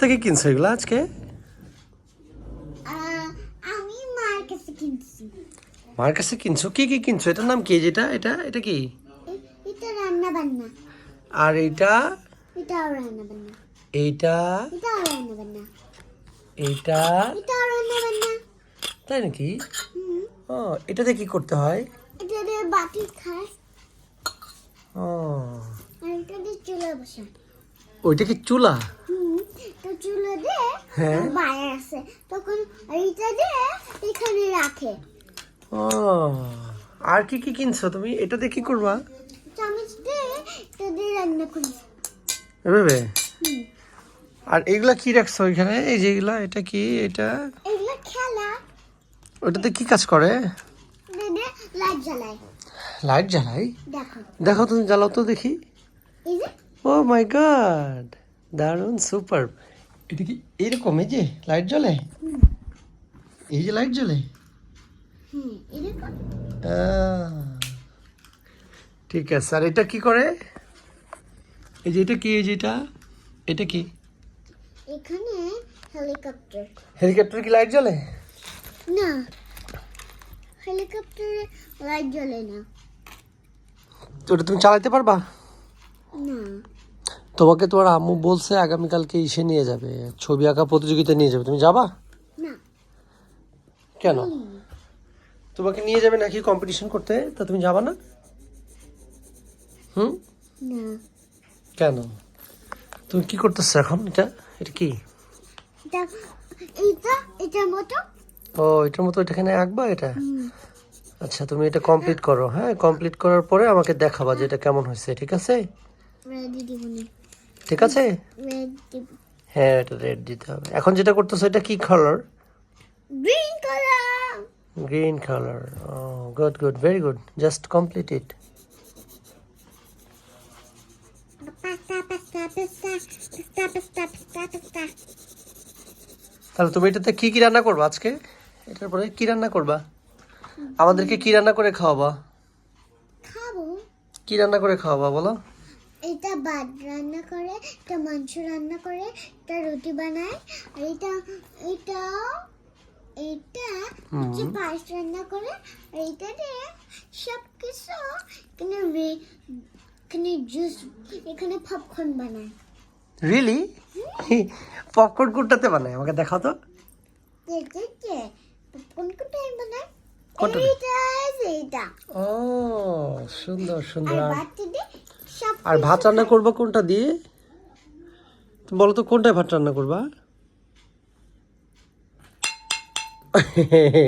থেকে কিনছো এগুলো আজকে? আমি মার কাছে কিনছি। মার কাছে কিনছো? কি কি কিনছো? এটার নাম কি? যেটা এটা এটা কি? এটা রান্না বান্না আর এইটা? এটাও রান্না বান্না এইটা? এটাও রান্না বান্না এইটা? এটাও রান্না বান্না তাই নাকি? ও এটাতে কি করতে হয়? এটা দিয়ে বাটি খায় ও। আর এটা চুলা বসা ওইটা কি চুলা হুম তো চুলা দিয়ে হ্যাঁ। বাইরে আছে। তখন এইটা দিয়ে এখানে রাখে। ও আর কি কি কিনছো তুমি? এটাতে কি করবা? চামচ দিয়ে এটা দিয়ে রান্না করি। এভাবে? আর এগুলা কি রাখছো ওইখানে এই যে এগুলা এটা কি? এটা? এগুলো খেলা। ওইটাতে কি কাজ করে? লাইট জ্বালায় লাইট জ্বালাই? দেখো। দেখো তুমি জ্বালাও তো দেখি। ও মাই গড দারুণ সুপার এটা কি এরকম এই যে লাইট জ্বলে? এই যে লাইট জ্বলে? ঠিক আছে। আর এটা কি করে? এই যে এটা কি এই যে এটা? এটা কি? এখানে হেলিকপ্টার হেলিকপ্টার কি লাইট জ্বলে? না হেলিকপ্টারে লাইট জ্বলে না। ওটা তুমি চালাতে পারবা? না। তোমাকে তোমার আম্মু বলছে আগামীকালকে ইসে নিয়ে যাবে ছবি আঁকা প্রতিযোগিতা নিয়ে যাবে তুমি যাবা? না। কেন? তোমাকে নিয়ে যাবে নাকি কম্পিটিশন করতে? তা তুমি যাবা না? হুম? না। কেন? তুমি কি করতেছো এখন? এটা? এটা কি? ও এটার মতো এখানে আঁকবা এটা? আচ্ছা তুমি এটা কমপ্লিট করো হ্যাঁ? কমপ্লিট করার পরে আমাকে দেখাবা যে এটা কেমন হয়েছে ঠিক আছে? ঠিক আছে? হ্যাঁ এটা রেড দিতে হবে। এখন যেটা করতেছো এটা কি colour green colour green colour oh good good very good just complete it তাহলে তুমি এটাতে কি কি রান্না করবা আজকে? এটার পরে কি রান্না করবা? আমাদেরকে কি রান্না করে খাওয়াবা? খাব। কি রান্না করে খাওয়াবা বলো? এটা ভাত রান্না করে এটা মাংস রান্না করে এটা রুটি বানায় আর এটা এটা এটা হচ্ছে পায়েস রান্না করে আর এটা দিয়ে সব কিছু এখানে এখানে জুস এখানে পপকর্ন বানায়। রিয়েলি পপকর্ন কোনটাতে বানায়? আমাকে দেখাও তো। দেখতে পপকর্ন কোথায় বানায়? এইটা এইটা। ও সুন্দর সুন্দর। আর আর- বাচ্চা দিয়ে সব আর ভাত রান্না করবা কোনটা দিয়ে? বলো তো কোনটায় ভাত রান্না করবা?